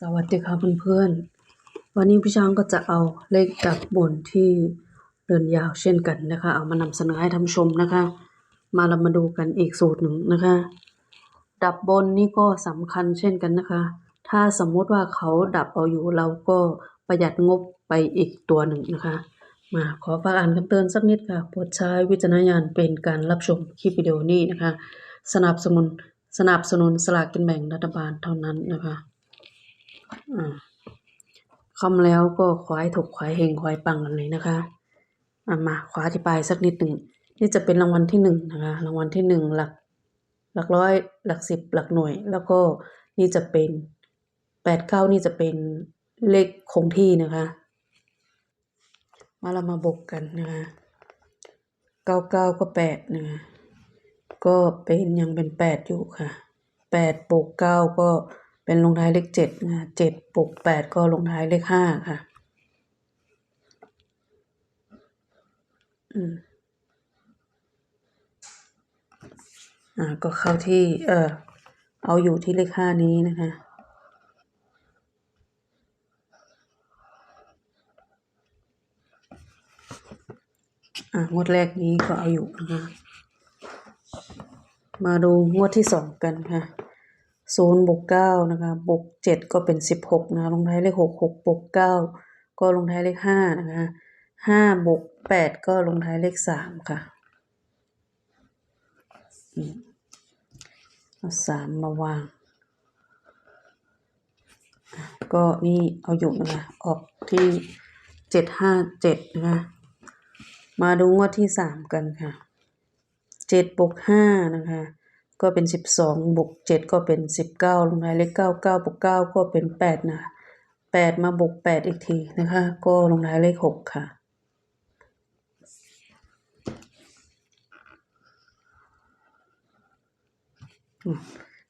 สวัสดีค่ะเพื่อนๆ วันนี้พี่ช้างก็จะเอาเลขดับบนที่เดินยาวเช่นกันนะคะ เอามานำเสนอให้ท่านชมนะคะ มาเรามาดูกันอีกสูตรหนึ่งนะคะ ดับบนนี่ก็สำคัญเช่นกันนะคะ ถ้าสมมติว่าเขาดับเอาอยู่เราก็ประหยัดงบไปอีกตัวหนึ่งนะคะ มาขอฝากอ่านคำเตือนสักนิดค่ะโปรดใช้วิจารณญาณเป็นการรับชมคลิปวิดีโอนี้นะคะ สนับสนุนสนับสนุนสลากกินแบ่งรัฐบาลเท่านั้นนะคะ คำแล้วก็ขอให้ถูกขอให้เฮงขอให้ปังกันเลยนะคะมาขออธิบายสักนิดหนึ่งนี่จะเป็นรางวัลที่หนึ่งนะคะรางวัลที่หนึ่งหลักหลักร้อยหลักสิบหลักหน่วย แล้วก็นี่จะเป็นแปดเก้านี่จะเป็นเลขคงที่นะคะ มาเรามาบวกกันนะคะเก้าเก้าก็แปดนะคะก็เป็นยังเป็นแปดอยู่ค่ะแปดบวกเก้าก็ เป็นลงท้ายเลขเจ็ดนะเจ็ดบวกแปดก็ลงท้ายเลขห้าค่ะ อืมอ่าก็เข้าที่เออเอาอยู่ที่เลขห้านี้นะคะอ่างวดแรกนี้ก็เอาอยู่นะคะมาดูงวดที่สองกันค่ะ ศูนย์บวกเก้านะคะบวกเจ็ดก็เป็นสิบหกนะะลงท้ายเลขหกหกบวกเก้าก็ลงท้ายเลขห้านะคะห้าบวกแปดก็ลงท้ายเลขสามค่ะเอาสามมาวาง ก็นี่เอาอยู่นะคะออกที่เจ็ดห้าเจ็ดนะคะมาดูงวดที่สามกันค่ะเจ็ดบวกห้านะคะ ก็เป็นสิบสองบวกเจ็ดก็เป็นสิบเก้าลงท้ายเลขเก้าเก้าบวกเก้าก็เป็นแปดนะแปดมาบวกแปดอีกทีนะคะ ก็ลงท้ายเลขหกค่ะ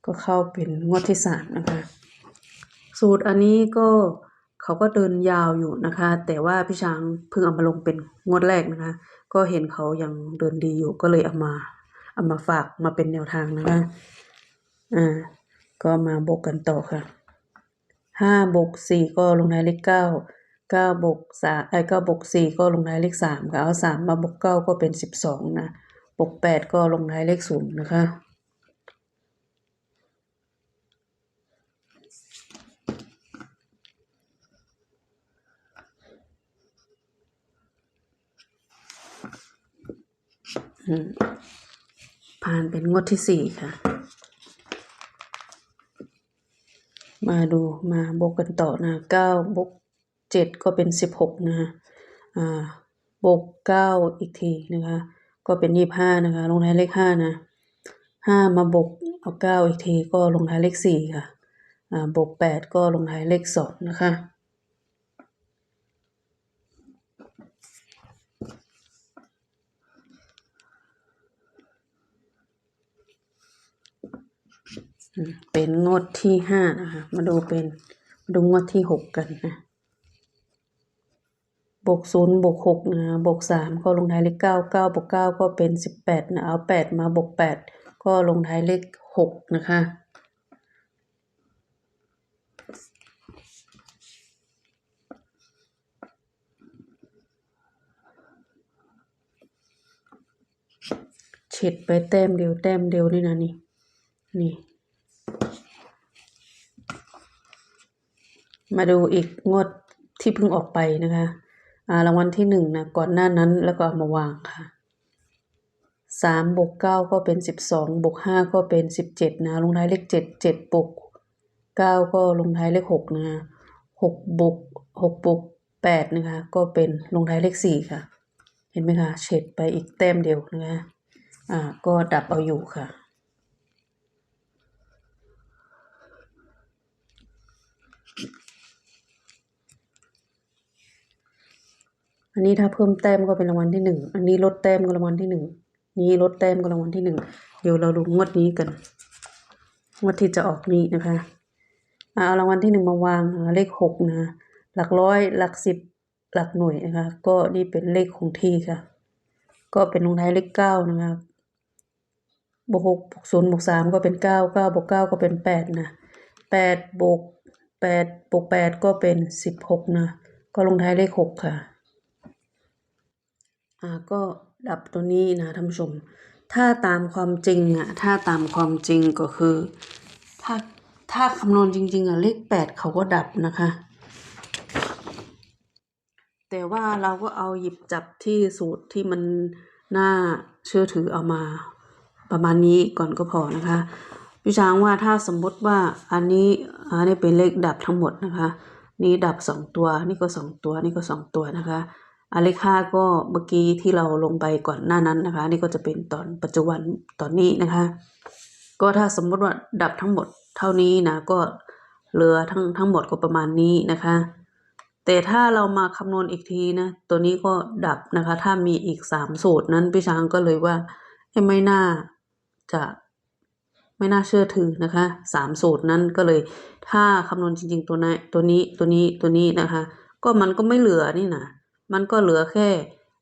ก็เข้าเป็นงวดที่สามนะคะ สูตรอันนี้ก็เขาก็เดินยาวอยู่นะคะ แต่ว่าพี่ช้างเพิ่งเอามาลงเป็นงวดแรกนะคะ ก็เห็นเขายังเดินดีอยู่ก็เลยเอามา เอามาฝากมาเป็นแนวทางนะคะอ่าก็มาบวกกันต่อค่ะห้าบวกสี่ก็ลงท้ายเลขเก้าเก้าบวกสามไอ้เก้าบวกสี่ก็ลงท้ายเลขสามค่ะเอาสามมาบวกเก้าก็เป็นสิบสองนะบวกแปดก็ลงท้ายเลขศูนย์นะคะอืม ผ่านเป็นงวดที่สี่ค่ะ มาดูมาบวกกันต่อนะเก้าบวกเจ็ดก็เป็นสิบหกนะคะอ่าบวกเก้าอีกทีนะคะ ก็เป็นยี่ห้านะคะ ลงท้ายเลขห้านะห้ามาบวกเอาเก้าอีกทีก็ลงท้ายเลขสี่ค่ะอ่าบวกแปดก็ลงท้ายเลขสองนะคะ เป็นงวดที่ห้านะคะ มาดูเป็นมาดูงวดที่หกกันนะบวกศูนย์บวกหกนะบวกสามก็ลงท้ายเลขเก้าเก้าบวกเก้าก็เป็นสิบแปดนะเอาแปดมาบวกแปดก็ลงท้ายเลขหกนะคะเฉดไปแต้มเดียวแต้มเดียวนี่นะนี่นี่ มาดูอีกงวดที่เพิ่งออกไปนะคะอ่ารางวัลที่หนึ่งนะก่อนหน้านั้นแล้วก็เอามาวางค่ะสามบวกเก้าก็เป็นสิบสองบวกห้าก็เป็นสิบเจ็ดนะลงท้ายเลขเจ็ดเจ็ดบวกเก้าก็ลงท้ายเลขหกนะคะหกบวกหกบวกแปดนะคะก็เป็นลงท้ายเลขสี่ค่ะ เห็นไหมคะเฉดไปอีกแต้มเดียวนะคะอ่าก็ดับเอาอยู่ค่ะ อันนี้ถ้าเพิ่มแต้มก็เป็นรางวัลที่หนึ่ง อันนี้ลดแต้มก็รางวัลที่หนึ่ง นี้ลดแต้มก็รางวัลที่หนึ่ง เดี๋ยวเราดูงวดนี้กัน งวดที่จะออกนี้นะคะอ่าเอารางวัลที่หนึ่งมาวางเลขหกนะ หลักร้อย หลักสิบ หลักหน่วยนะคะ ก็นี่เป็นเลขคงที่ค่ะ ก็เป็นลงท้ายเลขเก้านะคะบวกหกบวกศูนย์บวกสามก็เป็นเก้าเก้าบวกเก้าก็เป็นแปดนะแปดบวกแปดบวกแปดก็เป็นสิบหกนะ ก็ลงท้ายเลขหกค่ะ อ่าก็ดับตัวนี้นะท่านผู้ชม ถ้าตามความจริงอะถ้าตามความจริงก็คือ ถ้าถ้าคำนวณจริง ๆอะเลขแปดเขาก็ดับนะคะ แต่ว่าเราก็เอาหยิบจับที่สูตรที่มันน่าเชื่อถือเอามาประมาณนี้ก่อนก็พอนะคะพี่ช้างว่าถ้าสมมติว่าอันนี้อันนี้เป็นเลขดับทั้งหมดนะคะ นี่ดับสองตัว นี่ก็สองตัว นี่ก็สองตัวนะคะ อันเลขห้าก็เมื่อกี้ที่เราลงไปก่อนหน้านั้นนะคะ นี่ก็จะเป็นตอนปัจจุบันตอนนี้นะคะ ก็ถ้าสมมติว่าดับทั้งหมดเท่านี้นะก็เหลือทั้งทั้งหมดก็ประมาณนี้นะคะ แต่ถ้าเรามาคำนวณอีกทีนะ ตัวนี้ก็ดับนะคะ ถ้ามีอีกสามสูตรนั้นพี่ช้างก็เลยว่าไม่น่าจะไม่น่าเชื่อถือนะคะสามสูตรนั้นก็เลย ถ้าคำนวณจริง ๆ ตัวนี้ตัวนี้ตัวนี้ตัวนี้นะคะ ก็มันก็ไม่เหลือนี่นะ มันก็เหลือแค่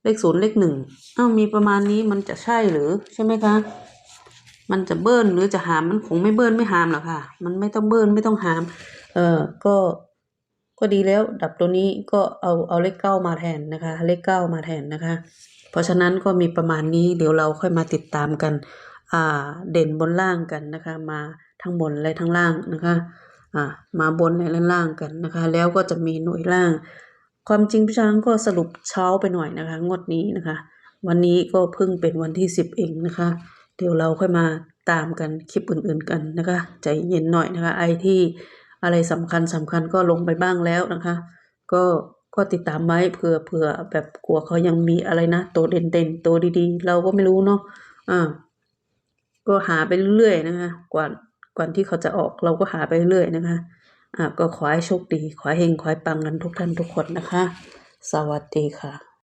เลขศูนย์เลขหนึ่งอ้าวมีประมาณนี้มันจะใช่หรือใช่ไหมคะ มันจะเบิ้ลหรือจะหามมันคงไม่เบิ้ลไม่หามหรอกค่ะ มันไม่ต้องเบิ้ลไม่ต้องหาม เออก็ก็ดีแล้วดับตัวนี้ก็เอาเอาเลขเก้ามาแทนนะคะ เลขเก้ามาแทนนะคะ เพราะฉะนั้นก็มีประมาณนี้เดี๋ยวเราค่อยมาติดตามกัน อ่าเด่นบนล่างกันนะคะ มาทั้งบนและทั้งล่างนะคะ อ่ามาบนและล่างกันนะคะ แล้วก็จะมีหน่วยล่าง ความจริงพี่ช้างก็สรุปเช้าไปหน่อยนะคะ งวดนี้นะคะ วันนี้ก็เพิ่งเป็นวันที่สิบเองนะคะ เดี๋ยวเราค่อยมาตามกันคลิปอื่นๆกันนะคะ ใจเย็นหน่อยนะคะ ไอที่อะไรสำคัญสำคัญก็ลงไปบ้างแล้วนะคะ ก็ก็ติดตามไว้เผื่อเผื่อแบบกลัวเขายังมีอะไรนะตัวเด่นๆตัวดีๆ เราก็ไม่รู้เนาะอ่าก็หาไปเรื่อยๆนะคะ กว่าก่อนที่เขาจะออกเราก็หาไปเรื่อยๆนะคะ ก็ขอให้โชคดี ขอให้เฮงขอให้ปังกันทุกท่านทุกคนนะคะ สวัสดีค่ะ